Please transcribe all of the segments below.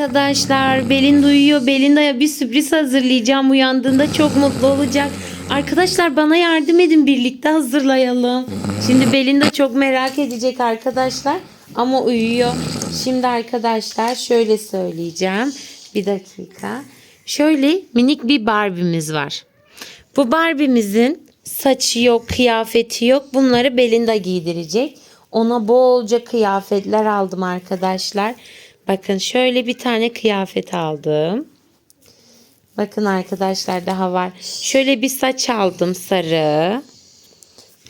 Arkadaşlar Belinda uyuyor. Belinda'ya bir sürpriz hazırlayacağım. Uyandığında çok mutlu olacak. Arkadaşlar bana yardım edin birlikte hazırlayalım. Şimdi Belinda çok merak edecek arkadaşlar. Ama uyuyor. Şimdi arkadaşlar şöyle söyleyeceğim. Bir dakika. Şöyle minik bir Barbie'miz var. Bu Barbie'mizin saçı yok, kıyafeti yok. Bunları Belinda giydirecek. Ona bolca kıyafetler aldım arkadaşlar. Bakın şöyle bir tane kıyafet aldım. Bakın arkadaşlar daha var. Şöyle bir saç aldım sarı.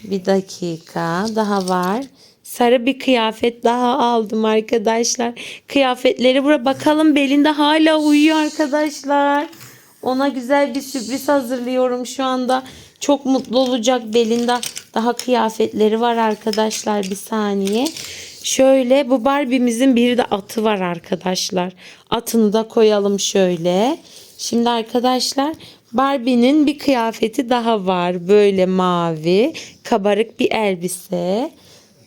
Bir dakika daha var. Sarı bir kıyafet daha aldım arkadaşlar. Kıyafetleri buraya bakalım Belinda hala uyuyor arkadaşlar. Ona güzel bir sürpriz hazırlıyorum şu anda. Çok mutlu olacak Belinda. Daha kıyafetleri var arkadaşlar bir saniye. Şöyle bu Barbie'mizin bir de atı var arkadaşlar. Atını da koyalım şöyle. Şimdi arkadaşlar Barbie'nin bir kıyafeti daha var. Böyle mavi, kabarık bir elbise.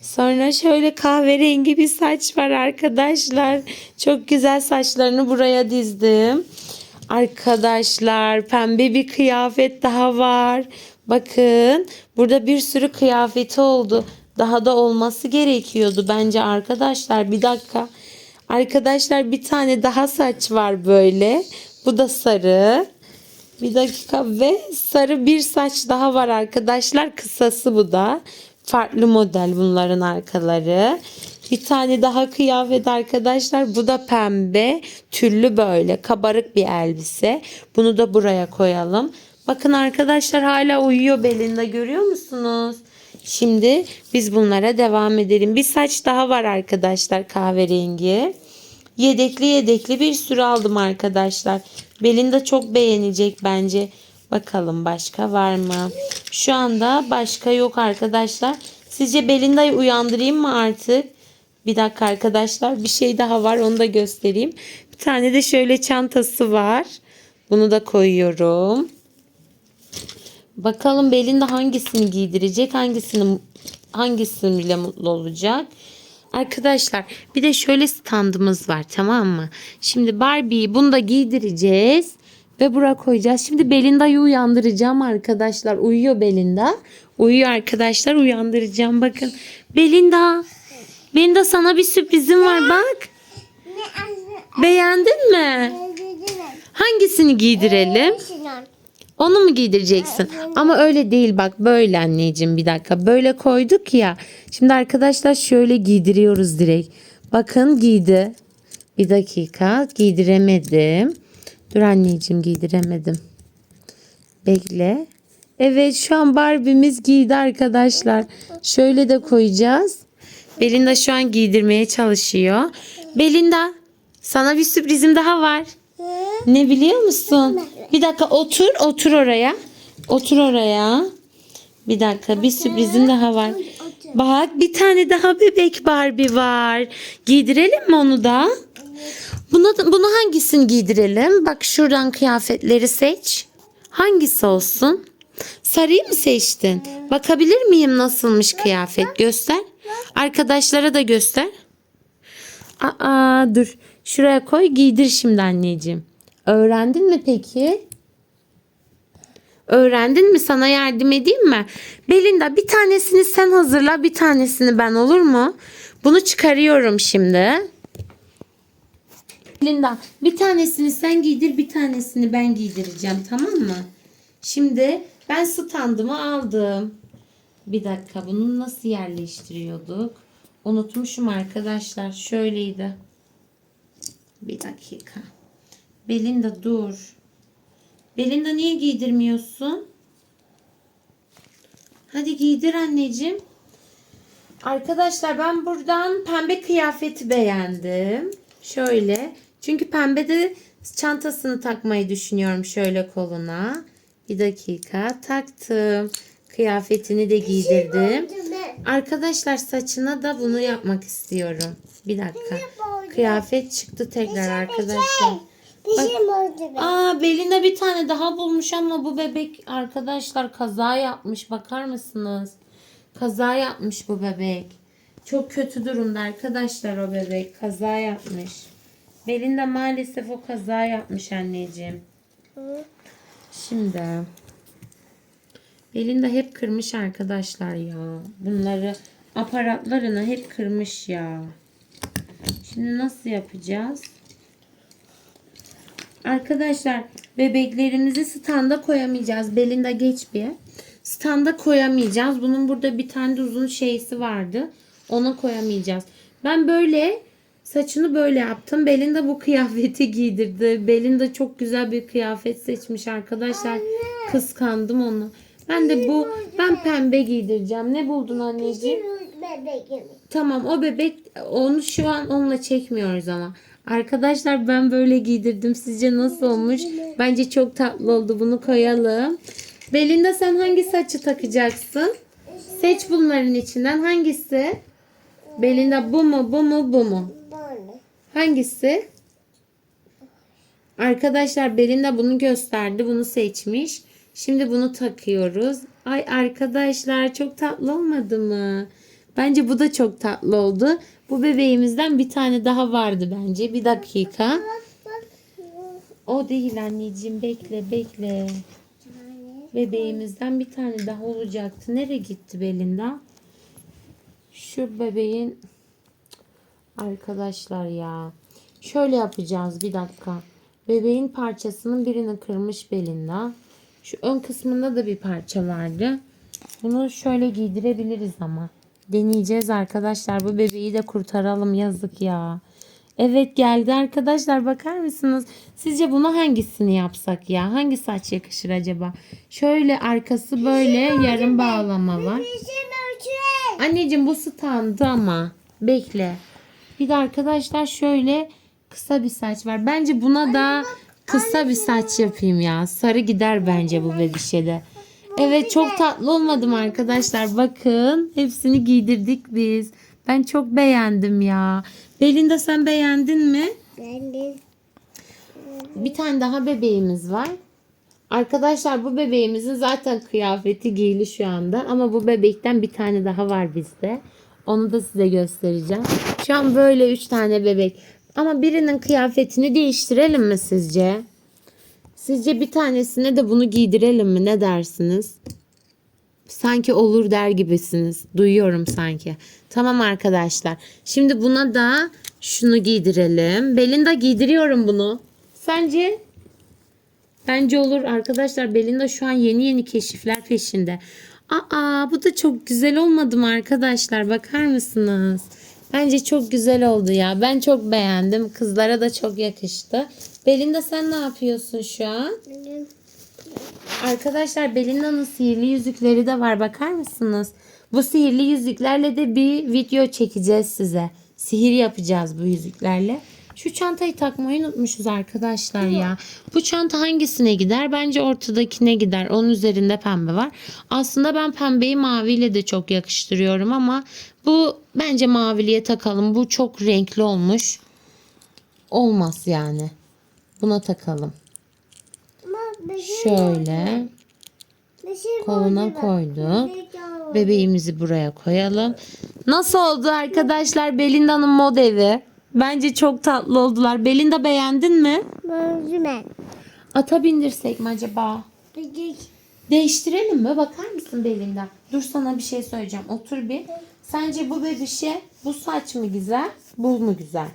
Sonra şöyle kahverengi bir saç var arkadaşlar. Çok güzel saçlarını buraya dizdim. Arkadaşlar pembe bir kıyafet daha var. Bakın burada bir sürü kıyafeti oldu. Daha da olması gerekiyordu bence arkadaşlar. Bir dakika. Arkadaşlar bir tane daha saç var böyle. Bu da sarı. Bir dakika ve sarı bir saç daha var arkadaşlar. Kısası bu da. Farklı model bunların arkaları. Bir tane daha kıyafet arkadaşlar. Bu da pembe. Tüllü böyle kabarık bir elbise. Bunu da buraya koyalım. Bakın arkadaşlar hala uyuyor Belinda görüyor musunuz? Şimdi biz bunlara devam edelim. Bir saç daha var arkadaşlar kahverengi. Yedekli yedekli bir sürü aldım arkadaşlar. Belinda çok beğenecek bence. Bakalım başka var mı? Şu anda başka yok arkadaşlar. Sizce Belinda'yı uyandırayım mı artık? Bir dakika arkadaşlar bir şey daha var onu da göstereyim. Bir tane de şöyle çantası var. Bunu da koyuyorum. Bakalım Belinda hangisini giydirecek, hangisini hangisiyle mutlu olacak. Arkadaşlar bir de şöyle standımız var tamam mı? Şimdi Barbie'yi bunu da giydireceğiz ve buraya koyacağız. Şimdi Belinda'yı uyandıracağım arkadaşlar. Uyuyor Belinda. Uyuyor arkadaşlar uyandıracağım bakın. Belinda. Belinda sana bir sürprizim var bak. Beğendin mi? Hangisini giydirelim? Onu mu giydireceksin? Ama öyle değil bak böyle anneciğim bir dakika. Böyle koyduk ya. Şimdi arkadaşlar şöyle giydiriyoruz direkt. Bakın giydi. Bir dakika giydiremedim. Dur anneciğim giydiremedim. Bekle. Evet şu an Barbie'miz giydi arkadaşlar. Şöyle de koyacağız. Belinda şu an giydirmeye çalışıyor. Belinda sana bir sürprizim daha var. Ne biliyor musun? Bir dakika otur, otur oraya. Otur oraya. Bir dakika bir sürprizim daha var. Bak bir tane daha bebek Barbie var. Giydirelim mi onu da? Buna, bunu hangisini giydirelim? Bak şuradan kıyafetleri seç. Hangisi olsun? Sarıyı mı seçtin? Bakabilir miyim nasılmış kıyafet? Göster. Arkadaşlara da göster. Aa dur. Şuraya koy giydir şimdi anneciğim. Öğrendin mi peki? Öğrendin mi? Sana yardım edeyim mi? Belinda bir tanesini sen hazırla bir tanesini ben olur mu? Bunu çıkarıyorum şimdi. Belinda bir tanesini sen giydir bir tanesini ben giydireceğim tamam mı? Şimdi ben standımı aldım. Bir dakika bunu nasıl yerleştiriyorduk? Unutmuşum arkadaşlar. Şöyleydi. Bir dakika. Belinda dur. Belinda niye giydirmiyorsun? Hadi giydir anneciğim. Arkadaşlar ben buradan pembe kıyafeti beğendim. Şöyle. Çünkü pembe de çantasını takmayı düşünüyorum şöyle koluna. Bir dakika taktım. Kıyafetini de giydirdim. Arkadaşlar saçına da bunu yapmak istiyorum. Bir dakika. Kıyafet çıktı tekrar arkadaşlar. Mi oldu be? Aa Belinda bir tane daha bulmuş ama bu bebek arkadaşlar kaza yapmış. Bakar mısınız? Kaza yapmış bu bebek. Çok kötü durumda arkadaşlar o bebek. Kaza yapmış. Belinda maalesef o kaza yapmış anneciğim. Hı. Şimdi Belinda hep kırmış arkadaşlar ya. Bunları aparatlarını hep kırmış ya. Şimdi nasıl yapacağız? Arkadaşlar bebeklerimizi standa koyamayacağız. Belinda geç bir. Standa koyamayacağız. Bunun burada bir tane de uzun şeysi vardı. Ona koyamayacağız. Ben böyle saçını böyle yaptım. Belinda bu kıyafeti giydirdi. Belinda çok güzel bir kıyafet seçmiş arkadaşlar. Kıskandım onu. Ben de bu ben pembe giydireceğim. Ne buldun anneciğim? Bebeğim. Tamam o bebek onu şu an onunla çekmiyoruz ama. Arkadaşlar ben böyle giydirdim. Sizce nasıl olmuş? Bence çok tatlı oldu. Bunu koyalım. Belinda sen hangi saçı takacaksın? Seç bunların içinden hangisi? Belinda bu mu bu mu bu mu? Hangisi? Arkadaşlar Belinda bunu gösterdi. Bunu seçmiş. Şimdi bunu takıyoruz. Ay arkadaşlar çok tatlı olmadı mı? Bence bu da çok tatlı oldu. Bu bebeğimizden bir tane daha vardı bence. Bir dakika. O değil anneciğim bekle bekle. Bebeğimizden bir tane daha olacaktı. Nereye gitti Belinda? Şu bebeğin arkadaşlar ya. Şöyle yapacağız bir dakika. Bebeğin parçasının birini kırmış Belinda. Şu ön kısmında da bir parça vardı. Bunu şöyle giydirebiliriz ama. Deneyeceğiz arkadaşlar. Bu bebeği de kurtaralım yazık ya. Evet geldi arkadaşlar bakar mısınız? Sizce buna hangisini yapsak ya? Hangi saç yakışır acaba? Şöyle arkası böyle yarım bağlama var. Anneciğim bu standı ama. Bekle. Bir de arkadaşlar şöyle kısa bir saç var. Bence buna da kısa bir saç yapayım ya. Sarı gider bence bu bebişe de. Evet çok tatlı olmadım arkadaşlar. Bakın hepsini giydirdik biz. Ben çok beğendim ya. Belinda sen beğendin mi? Ben de. Bir tane daha bebeğimiz var. Arkadaşlar bu bebeğimizin zaten kıyafeti giyili şu anda. Ama bu bebekten bir tane daha var bizde. Onu da size göstereceğim. Şu an böyle üç tane bebek. Ama birinin kıyafetini değiştirelim mi sizce? Sizce bir tanesine de bunu giydirelim mi? Ne dersiniz? Sanki olur der gibisiniz. Duyuyorum sanki. Tamam arkadaşlar. Şimdi buna da şunu giydirelim. Belinda giydiriyorum bunu. Sence? Bence olur arkadaşlar. Belinda şu an yeni yeni keşifler peşinde. Aa bu da çok güzel olmadı mı arkadaşlar? Bakar mısınız? Bence çok güzel oldu ya. Ben çok beğendim. Kızlara da çok yakıştı. Belinda sen ne yapıyorsun şu an? Benim. Arkadaşlar Belinda'nın sihirli yüzükleri de var bakar mısınız? Bu sihirli yüzüklerle de bir video çekeceğiz size. Sihir yapacağız bu yüzüklerle. Şu çantayı takmayı unutmuşuz arkadaşlar ya. Bu çanta hangisine gider? Bence ortadakine gider. Onun üzerinde pembe var. Aslında ben pembeyi maviyle de çok yakıştırıyorum ama bu bence maviliye takalım. Bu çok renkli olmuş. Olmaz yani. Buna takalım. Şöyle. koluna koyduk. Bebeğimizi buraya koyalım. Nasıl oldu arkadaşlar Belinda'nın mod evi? Bence çok tatlı oldular. Belinda beğendin mi? Malzeme. Ata bindirsek mi acaba? Bizim Değiştirelim mi? Bakar mısın Belinda? Dur sana bir şey söyleyeceğim. Otur bir. Sence bu bebişe bu saç mı güzel? Bu mu güzel?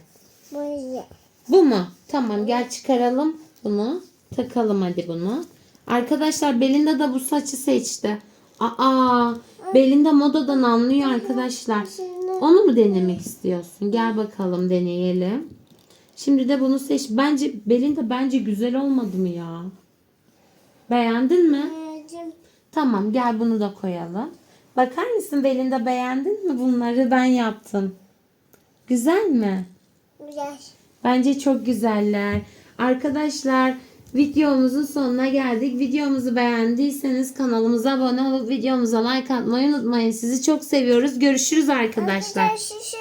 malzeme. Bu mu? Tamam gel çıkaralım bunu. Takalım hadi bunu. Arkadaşlar Belinda da bu saçı seçti. Aa, Belinda modadan anlıyor arkadaşlar. Onu mu denemek istiyorsun? Gel bakalım deneyelim. Şimdi de bunu seç. Bence Belinda bence güzel olmadı mı ya? Beğendin mi? Bizim Tamam gel bunu da koyalım. Bakar mısın Belinda beğendin mi bunları? Ben yaptım. Güzel mi? güzel. Bence çok güzeller. Arkadaşlar videomuzun sonuna geldik. Videomuzu beğendiyseniz kanalımıza abone olup videomuza like atmayı unutmayın. Sizi çok seviyoruz. Görüşürüz arkadaşlar. Arkadaşlar